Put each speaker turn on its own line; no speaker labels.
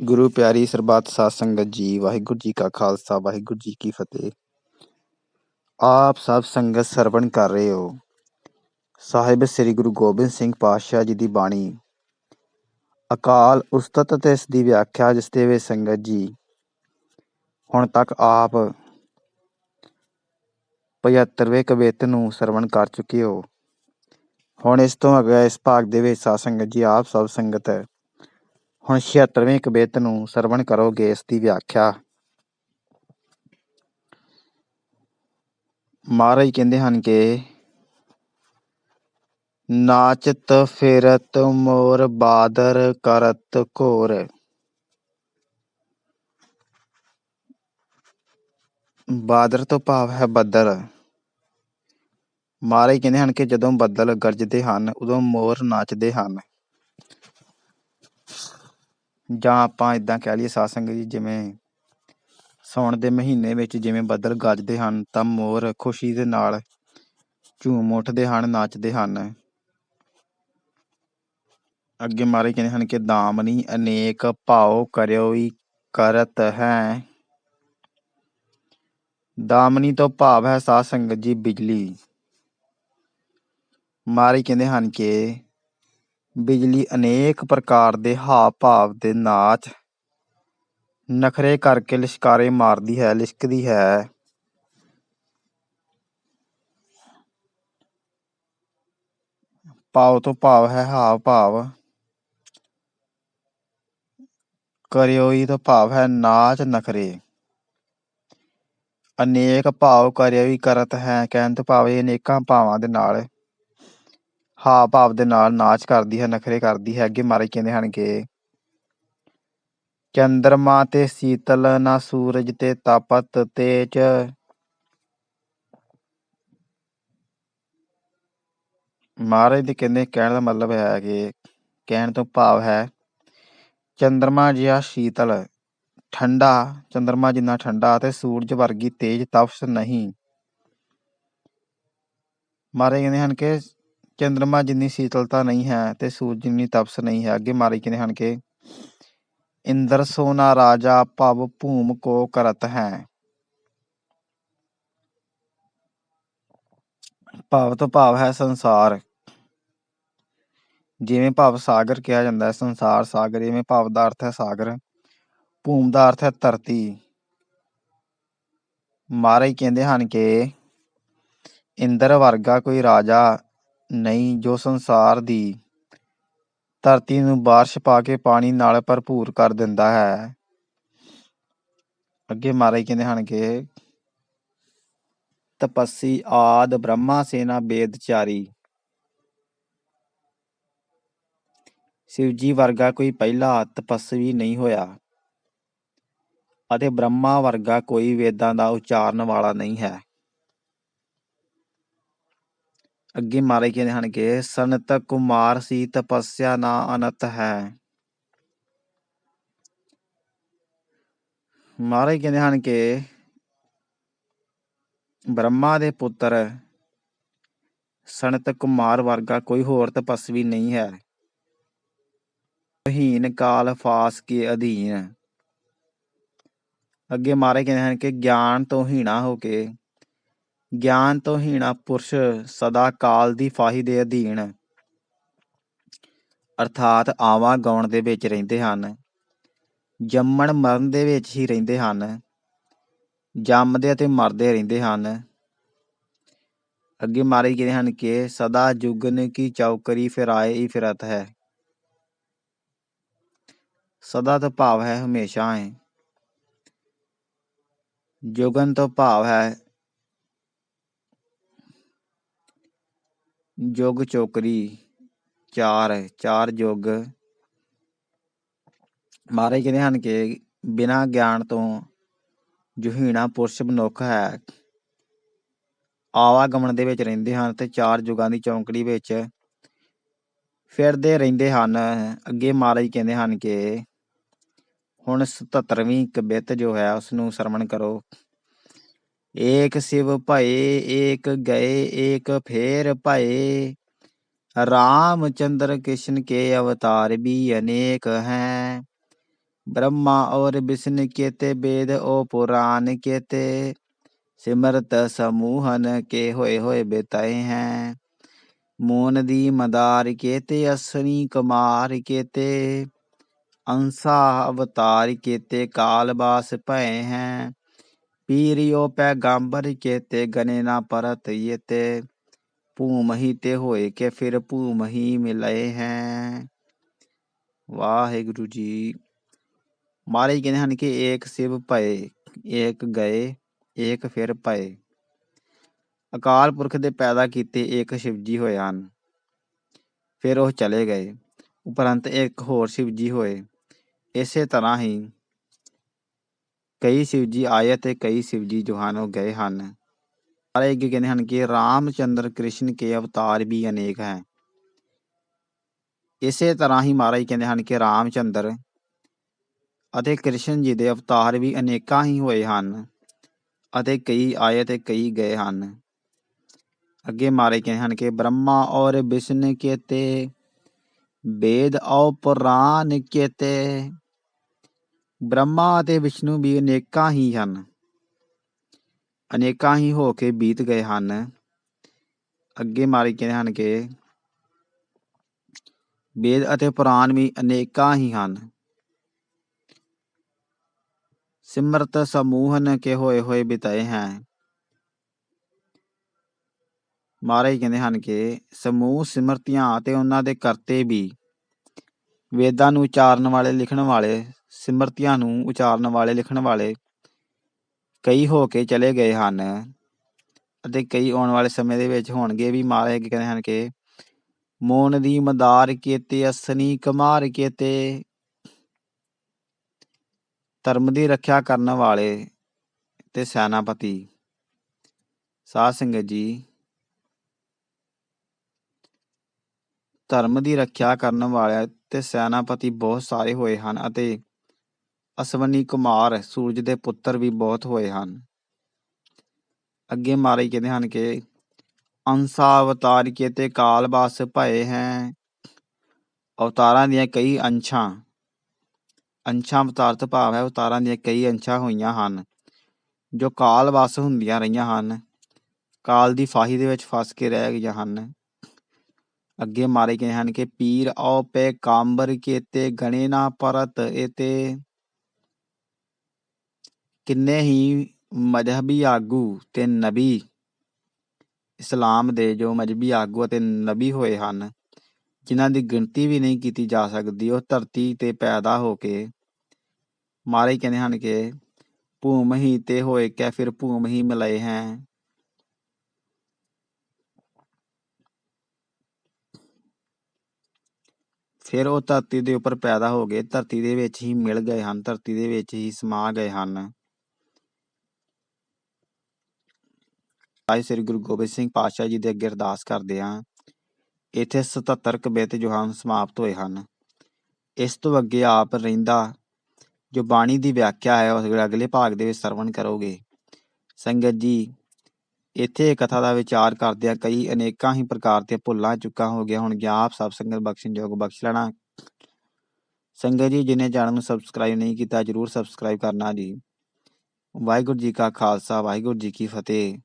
ਗੁਰੂ ਪਿਆਰੀ ਸਰਬੱਤ ਸਾਧ ਸੰਗਤ ਜੀ, ਵਾਹਿਗੁਰੂ ਜੀ ਕਾ ਖਾਲਸਾ, ਵਾਹਿਗੁਰੂ ਜੀ ਕੀ ਫਤਿਹ। ਆਪ ਸਭ ਸੰਗਤ ਸਰਵਣ ਕਰ ਰਹੇ ਹੋ। ਸਾਹਿਬ ਸ੍ਰੀ ਗੁਰੂ ਗੋਬਿੰਦ ਸਿੰਘ ਪਾਤਸ਼ਾਹ ਜੀ ਦੀ ਬਾਣੀ। ਅਕਾਲ ਉਸਤਤ ਤੇ ਇਸ ਦੀ ਵਿਆਖਿਆ ਜਿਸ ਦੇ ਵਿੱਚ ਸੰਗਤ ਜੀ। ਹੁਣ ਤੱਕ ਆਪ 75ਵੇਂ ਕਵਿਤ ਨੂੰ ਸਰਵਣ ਕਰ ਚੁੱਕੇ ਹੋ। ਹੁਣ ਇਸ ਤੋਂ ਅਗਲਾ ਇਸ ਭਾਗ ਦੇ ਵਿੱਚ ਸਾਧ ਸੰਗਤ ਜੀ, ਆਪ ਸਭ ਸੰਗਤ ਹੁਣ 76ਵੇਂ ਕਬਿਤ ਨੂੰ ਸਰਵਣ ਕਰੋਗੇ, ਇਸ ਦੀ ਵਿਆਖਿਆ। ਮਹਾਰਾਜ ਕਹਿੰਦੇ ਹਨ ਕਿ, ਨਾਚਤ ਫਿਰਤ ਮੋਰ ਬਾਦਰ ਕਰਤ ਘੋਰ। ਬਾਦਰ ਤੋਂ ਭਾਵ ਹੈ ਬੱਦਲ ਮਹਾਰਾਜ ਕਹਿੰਦੇ ਹਨ ਕਿ ਜਦੋਂ ਬੱਦਲ ਗਰਜਦੇ ਹਨ, ਉਦੋਂ ਮੋਰ ਨਾਚਦੇ ਹਨ। ਜਾਂ ਆਪਾਂ ਇਦਾਂ ਕਹਿ ਲਈਏ ਸਾਸੰਗ ਜੀ, ਜਿਵੇਂ ਸਾਉਣ ਦੇ ਮਹੀਨੇ ਵਿੱਚ ਜਿਵੇਂ ਬੱਦਲ ਗੱਜਦੇ ਹਨ, ਤਾਂ ਮੋਰ ਖੁਸ਼ੀ ਦੇ ਨਾਲ ਝੂਮ ਉੱਠਦੇ ਹਨ, ਨੱਚਦੇ ਹਨ। ਅੱਗੇ ਮਾਰੇ ਕਹਿੰਦੇ ਹਨ ਕਿ ਦਾਮਨੀ ਅਨੇਕ ਭਾਉ ਕਰਿਓ ਹੀ ਕਰਤ ਹੈ। ਦਾਮਨੀ ਤੋਂ ਭਾਵ ਹੈ ਸਾਧ ਸੰਗਤ ਜੀ ਬਿਜਲੀ। ਮਾਰੇ ਕਹਿੰਦੇ ਹਨ ਕਿ ਬਿਜਲੀ ਅਨੇਕ ਪ੍ਰਕਾਰ ਦੇ ਹਾਵ ਭਾਵ ਦੇ ਨਾਚ ਨਖਰੇ ਕਰਕੇ ਲਿਸ਼ਕਾਰੇ ਮਾਰਦੀ ਹੈ, ਲਿਸ਼ਕਦੀ ਹੈ। ਭਾਵ ਤੋਂ ਭਾਵ ਹੈ ਹਾਵ ਭਾਵ ਕਰਿਓਈ ਤੋਂ ਭਾਵ ਹੈ ਨਾਚ ਨਖਰੇ। ਅਨੇਕ ਭਾਵ ਕਰਿਓਈ ਕਰਤ ਹੈ, ਕਹਿਣ ਤੋਂ ਭਾਵ ਇਹ ਅਨੇਕਾਂ ਭਾਵਾਂ ਦੇ ਨਾਲ ਹਾਵ ਭਾਵ ਦੇ ਨਾਲ ਨਾਚ ਕਰਦੀ ਹੈ, ਨਖਰੇ ਕਰਦੀ ਹੈ, ਅੱਗੇ ਮਾਰੇ ਕਹਿੰਦੇ ਹਨ ਕਿ ਚੰਦਰਮਾ ਤੇ ਸੀਤਲ ਨਾ ਸੂਰਜ ਤੇ ਤਪਤ ਤੇਜ। ਮਹਾਰਾਜ ਦੇ ਕਹਿੰਦੇ, ਕਹਿਣ ਦਾ ਮਤਲਬ ਹੈ ਕਿ ਕਹਿਣ ਤੋਂ ਭਾਵ ਹੈ, ਚੰਦਰਮਾ ਜਿਹਾ ਸ਼ੀਤਲ, ਠੰਡਾ, ਚੰਦਰਮਾ ਜਿੰਨਾ ਠੰਡਾ ਤੇ ਸੂਰਜ ਵਰਗੀ ਤੇਜ ਤਪਸ਼ ਨਹੀਂ। ਮਾਰੇ ਕਹਿੰਦੇ ਹਨ ਕਿ ਚੰਦਰਮਾ ਜਿੰਨੀ ਸ਼ੀਤਲਤਾ ਨਹੀਂ ਹੈ ਤੇ ਸੂਰਜ ਜਿੰਨੀ ਤਪਸ਼ ਨਹੀਂ ਹੈ। ਅੱਗੇ ਮਹਾਰਾਜ ਕਹਿੰਦੇ ਹਨ ਕਿ ਇੰਦਰ ਸੋਨਾ ਰਾਜਾ ਭਵ ਭੂਮ ਕੋ ਕਰਤ ਹੈ। ਭਾਵ ਤੋਂ ਭਾਵ ਹੈ ਸੰਸਾਰ। ਜਿਵੇਂ ਭਾਵ ਸਾਗਰ ਕਿਹਾ ਜਾਂਦਾ ਹੈ, ਸੰਸਾਰ ਸਾਗਰ, ਇਵੇਂ ਭਾਵ ਦਾ ਅਰਥ ਹੈ ਸਾਗਰ, ਭੂਮ ਦਾ ਅਰਥ ਹੈ ਧਰਤੀ। ਮਹਾਰਾਜ ਕਹਿੰਦੇ ਹਨ ਕਿ ਇੰਦਰ ਵਰਗਾ ਕੋਈ ਰਾਜਾ ਨਹੀਂ, ਜੋ ਸੰਸਾਰ ਦੀ ਧਰਤੀ ਨੂੰ ਬਾਰਿਸ਼ ਪਾ ਕੇ ਪਾਣੀ ਨਾਲ ਭਰਪੂਰ ਕਰ ਦਿੰਦਾ ਹੈ। ਅੱਗੇ ਮਹਾਰਾਜ ਕਹਿੰਦੇ ਹਨ ਕਿ ਤਪਸੀ ਆਦ ਬ੍ਰਹਮਾ ਸੇਨਾ ਬੇਦਚਾਰੀ। ਸ਼ਿਵ ਜੀ ਵਰਗਾ ਕੋਈ ਪਹਿਲਾ ਤਪਸਵੀ ਨਹੀਂ ਹੋਇਆ ਅਤੇ ਬ੍ਰਹਮਾ ਵਰਗਾ ਕੋਈ ਵੇਦਾਂ ਦਾ ਉਚਾਰਨ ਵਾਲਾ ਨਹੀਂ ਹੈ। ਅੱਗੇ ਮਾਰੇ ਕਹਿੰਦੇ ਹਨ ਕਿ ਸੰਤ ਕੁਮਾਰ ਸੀ ਤਪੱਸਿਆ ਨਾ ਅਨਤ ਹੈ। ਮਹਾਰਾਜ ਕਹਿੰਦੇ ਹਨ ਕਿ ਬ੍ਰਹਮਾ ਦੇ ਪੁੱਤਰ ਸੰਤ ਕੁਮਾਰ ਵਰਗਾ ਕੋਈ ਹੋਰ ਤਪਸਵੀ ਨਹੀਂ ਹੈ। ਹੀਨ ਕਾਲ ਫਾਸ ਕੇ ਅਧੀਨ। ਅੱਗੇ ਮਾਰੇ ਕਹਿੰਦੇ ਹਨ ਕਿ ਗਿਆਨ ਤੋਂ ਹੀਣਾ ਹੋ ਕੇ ਗਿਆਨ ਤੋਂ ਹੀਣਾ ਪੁਰਸ਼ ਸਦਾ ਕਾਲ ਦੀ ਫਾਹੀ ਦੇ ਅਧੀਨ ਅਰਥਾਤ ਆਵਾ ਗਾਉਣ ਦੇ ਵਿੱਚ ਰਹਿੰਦੇ ਹਨ, ਜੰਮਣ ਮਰਨ ਦੇ ਵਿੱਚ ਹੀ ਰਹਿੰਦੇ ਹਨ, ਜੰਮਦੇ ਅਤੇ ਮਰਦੇ ਰਹਿੰਦੇ ਹਨ। ਅੱਗੇ ਮਾਰੇ ਗਏ ਹਨ ਕਿ ਸਦਾ ਜੁਗਨ ਕੀ ਚੌਕਰੀ ਫਿਰਾਏ ਹੀ ਫਿਰਤ ਹੈ। ਸਦਾ ਤੋਂ ਭਾਵ ਹੈ ਹਮੇਸ਼ਾ ਹੈ ਜੁਗਨ ਤੋਂ ਭਾਵ ਹੈ ਜੁਗ ਚੋਕਰੀ, ਚਾਰ ਚਾਰ ਜੁਗ। ਮਹਾਰਾਜ ਕਹਿੰਦੇ ਹਨ ਕਿ ਬਿਨਾਂ ਗਿਆਨ ਤੋਂ ਜੁਹੀਣਾ ਪੁਰਸ਼ ਮਨੁੱਖ ਹੈ। ਆਵਾਗਮਨ ਦੇ ਵਿੱਚ ਰਹਿੰਦੇ ਹਨ ਤੇ ਚਾਰ ਜੁਗਾਂ ਦੀ ਚੌਂਕੜੀ ਵਿੱਚ ਫਿਰਦੇ ਰਹਿੰਦੇ ਹਨ। ਅੱਗੇ ਮਹਾਰਾਜ ਕਹਿੰਦੇ ਹਨ ਕਿ ਹੁਣ 77ਵੀਂ ਕਬਿਤ ਜੋ ਹੈ ਉਸ ਨੂੰ ਸਰਵਣ ਕਰੋ। ਏਕ ਸਿਵ ਭਏ ਏਕ ਗਏ ਏਕ ਫੇਰ ਭਏ ਰਾਮਚੰਦਰ ਕ੍ਰਿਸ਼ਨ ਕੇ ਅਵਤਾਰ ਵੀ ਅਨੇਕ ਹੈ ब्रह्मा और विष्णु केते वेद ओ पुराण केते ਸਿਮਰਤ ਸਮੂਹਨ ਕੇ ਹੋਏ ਹੋਏ ਬਿਤਾਏ ਹੈ ਮੂਨ ਦੀ ਮਦਾਰ ਕੇਤੇ ਅਸਨੀ ਕੁਮਾਰ ਕੇਤੇ ਅੰਸਾ ਅਵਤਾਰ ਕੇਤੇ ਕਾਲ ਬਾਸ ਭਏ ਹੈ ਪੀਰਿਓ ਪੈਗੰਬਰ ਕੇਤੇ ਗਨੇ ਨਾ ਪਰਤ ਯੇਤੇ। ਭੂਮਹੀ ਤੇ ਹੋਏ ਕੇ ਫਿਰ ਭੂਮਹੀ ਮਿਲਏ ਹੈ। ਵਾਹਿਗੁਰੂ ਜੀ। ਮਾਰੇ ਕਹਿੰਦੇ ਹਨ ਕਿ ਏਕ ਸਿਵ ਭਏ, ਏਕ ਗਏ, ਏਕ ਫਿਰ ਭਏ। ਅਕਾਲ ਪੁਰਖ ਦੇ ਪੈਦਾ ਕੀਤੇ ਏਕ ਸ਼ਿਵਜੀ ਹੋਏ ਹਨ। ਫਿਰ ਉਹ ਚਲੇ ਗਏ। ਉਪਰੰਤ ਇੱਕ ਹੋਰ ਸ਼ਿਵਜੀ ਹੋਏ। ਇਸੇ ਤਰ੍ਹਾਂ ਹੀ ਕਈ ਸ਼ਿਵ ਜੀ ਆਏ ਅਤੇ ਕਈ ਸ਼ਿਵਜੀ ਜੋ ਹਨ ਉਹ ਗਏ ਹਨ। ਸਾਰੇ ਅੱਗੇ ਕਹਿੰਦੇ ਹਨ ਕਿ ਰਾਮਚੰਦਰ ਕ੍ਰਿਸ਼ਨ ਕੇ ਅਵਤਾਰ ਵੀ ਅਨੇਕ ਹੈ। ਇਸੇ ਤਰ੍ਹਾਂ ਹੀ ਮਹਾਰਾਜ ਕਹਿੰਦੇ ਹਨ ਕਿ ਰਾਮਚੰਦਰ ਅਤੇ ਕ੍ਰਿਸ਼ਨ ਜੀ ਦੇ ਅਵਤਾਰ ਵੀ ਅਨੇਕਾਂ ਹੀ ਹੋਏ ਹਨ ਅਤੇ ਕਈ ਆਏ ਤੇ ਕਈ ਗਏ ਹਨ। ਅੱਗੇ ਮਾਰੇ ਕਹਿੰਦੇ ਹਨ ਕਿ ਬ੍ਰਹਮਾ ਔਰ ਵਿਸ਼ਨ ਕੇਤੇ ਵੇਦ ਔ ਪੁਰਾਨ ਕੇਤੇ ਬ੍ਰਹਮਾ ਅਤੇ ਵਿਸ਼ਨੂੰ ਵੀ ਅਨੇਕਾਂ ਹੀ ਹਨ। ਅਨੇਕਾਂ ਹੀ ਹੋ ਕੇ ਬੀਤ ਗਏ ਹਨ। ਅੱਗੇ ਮਾਰੇ ਕਹਿੰਦੇ ਹਨ ਕਿ ਵੇਦ ਅਤੇ ਪੁਰਾਣ ਵੀ ਅਨੇਕਾਂ ਹੀ ਹਨ। ਸਿਮਰਤ ਸਮੂਹਨ ਕੇ ਹੋਏ ਹੋਏ ਬਿਤਾਏ ਹੈ। ਮਹਾਰਾਜ ਕਹਿੰਦੇ ਹਨ ਕਿ ਸਮੂਹ ਸਿਮਰਤੀਆਂ ਅਤੇ ਉਹਨਾਂ ਦੇ ਕਰਤੇ ਵੀ ਵੇਦਾਂ ਨੂੰ ਉਚਾਰਨ ਵਾਲੇ, ਲਿਖਣ ਵਾਲੇ ਸਿਮਰਤੀਆਂ ਨੂੰ ਉਚਾਰਨ ਵਾਲੇ, ਲਿਖਣ ਵਾਲੇ ਕਈ ਹੋ ਕੇ ਚਲੇ ਗਏ ਹਨ ਅਤੇ ਕਈ ਆਉਣ ਵਾਲੇ ਸਮੇਂ ਦੇ ਵਿੱਚ ਹੋਣਗੇ। ਵੀ ਮਹਾਰਾਜ ਕਹਿੰਦੇ ਹਨ ਕਿ ਮੋਨ ਦੀ ਮਦਾਰ ਕੀਤੇ, ਅਸਨੀ ਕਮਾਰ ਕੀਤੇ, ਧਰਮ ਦੀ ਰੱਖਿਆ ਕਰਨ ਵਾਲੇ ਤੇ ਸੈਨਾਪਤੀ। ਸਾਧ ਸੰਗਤ ਜੀ, ਧਰਮ ਦੀ ਰੱਖਿਆ ਕਰਨ ਵਾਲਿਆਂ ਤੇ ਸੈਨਾਪਤੀ ਬਹੁਤ ਸਾਰੇ ਹੋਏ ਹਨ ਅਤੇ ਅਸਵਨੀ ਕੁਮਾਰ, ਸੂਰਜ ਦੇ ਪੁੱਤਰ ਵੀ ਬਹੁਤ ਹੋਏ ਹਨ। ਅੱਗੇ ਮਾਰੇ ਕਹਿੰਦੇ ਹਨ ਕਿ ਅੰਸਾ ਅਵਤਾਰ ਕੇ ਕਾਲ ਬਾਸ ਭਏ ਹੈ। ਅਵਤਾਰਾਂ ਦੀਆਂ ਕਈ ਅੰਸ਼ਾਂ ਅੰਸ਼ਾਂ ਅਵਤਾਰ ਤੋਂ ਭਾਵ ਹੈ ਅਵਤਾਰਾਂ ਦੀਆਂ ਕਈ ਅੰਸ਼ਾਂ ਹੋਈਆਂ ਹਨ, ਜੋ ਕਾਲ ਵਸ ਹੁੰਦੀਆਂ ਰਹੀਆਂ ਹਨ। ਕਾਲ ਦੀ ਫਾਹੀ ਦੇ ਵਿੱਚ ਫਸ ਕੇ ਰਹਿ ਗਈਆਂ ਹਨ। ਅੱਗੇ ਮਾਰੇ ਗਏ ਹਨ ਕਿ ਪੀਰ ਆਉ ਪੇ ਕਾਂਬਰ ਕੇਤੇ, ਗਣੇ ਨਾ ਪਰਤ ਇਤੇ। ਕਿੰਨੇ ਹੀ ਮਜਹਬੀ ਆਗੂ ਤੇ ਨਬੀ ਇਸਲਾਮ ਦੇ ਜੋ ਮਜ਼ਹਬੀ ਆਗੂ ਅਤੇ ਨਬੀ ਹੋਏ ਹਨ, ਜਿਨ੍ਹਾਂ ਦੀ ਗਿਣਤੀ ਵੀ ਨਹੀਂ ਕੀਤੀ ਜਾ ਸਕਦੀ, ਉਹ ਧਰਤੀ ਤੇ ਪੈਦਾ ਹੋ ਕੇ ਮਾਰੇ ਕਹਿੰਦੇ ਹਨ ਕਿ ਭੂਮ ਹੀ ਤੇ ਹੋਏ ਕਿ ਫਿਰ ਭੂਮ ਹੀ ਮਿਲੇ ਹੈ। ਫਿਰ ਉਹ ਧਰਤੀ ਦੇ ਉੱਪਰ ਪੈਦਾ ਹੋ ਗਏ, ਧਰਤੀ ਦੇ ਵਿੱਚ ਹੀ ਮਿਲ ਗਏ ਹਨ, ਧਰਤੀ ਦੇ ਵਿੱਚ ਹੀ ਸਮਾ ਗਏ ਹਨ। ਆਈ ਸ੍ਰੀ ਗੁਰੂ ਗੋਬਿੰਦ ਸਿੰਘ ਪਾਤਸ਼ਾਹ ਜੀ ਦੇ ਅੱਗੇ ਅਰਦਾਸ ਕਰਦੇ ਹਾਂ। ਇੱਥੇ 77 ਕਬਿਤ ਜੋ ਸਮਾਪਤ ਹੋਏ ਹਨ। ਇਸ ਤੋਂ ਅੱਗੇ ਆਪ ਰਹਿੰਦਾ, ਜੋ ਬਾਣੀ ਦੀ ਵਿਆਖਿਆ ਹੈ, ਉਸ ਅਗਲੇ ਭਾਗ ਦੇ ਵਿੱਚ ਸਰਵਣ ਕਰੋਗੇ। ਸੰਗਤ ਜੀ, ਇੱਥੇ ਕਥਾ ਦਾ ਵਿਚਾਰ ਕਰਦਿਆਂ ਕਈ ਅਨੇਕਾਂ ਹੀ ਪ੍ਰਕਾਰ ਦੀਆਂ ਭੁੱਲਾਂ ਚੁੱਕਾ ਹੋ ਗਿਆ ਹੁਣ ਗਿਆ ਆਪ ਸਭ ਸੰਗਤ ਬਖਸ਼ਣ ਯੋਗ ਬਖਸ਼ ਲੈਣਾ। ਸੰਗਤ ਜੀ, ਜਿਨੇ ਚੈਨਲ ਨੂੰ ਸਬਸਕ੍ਰਾਈਬ ਨਹੀਂ ਕੀਤਾ, ਜਰੂਰ ਸਬਸਕ੍ਰਾਈਬ ਕਰਨਾ ਜੀ। ਵਾਹਿਗੁਰੂ ਜੀ ਕਾ ਖਾਲਸਾ, ਵਾਹਿਗੁਰੂ ਜੀ ਕੀ ਫਤਿਹ।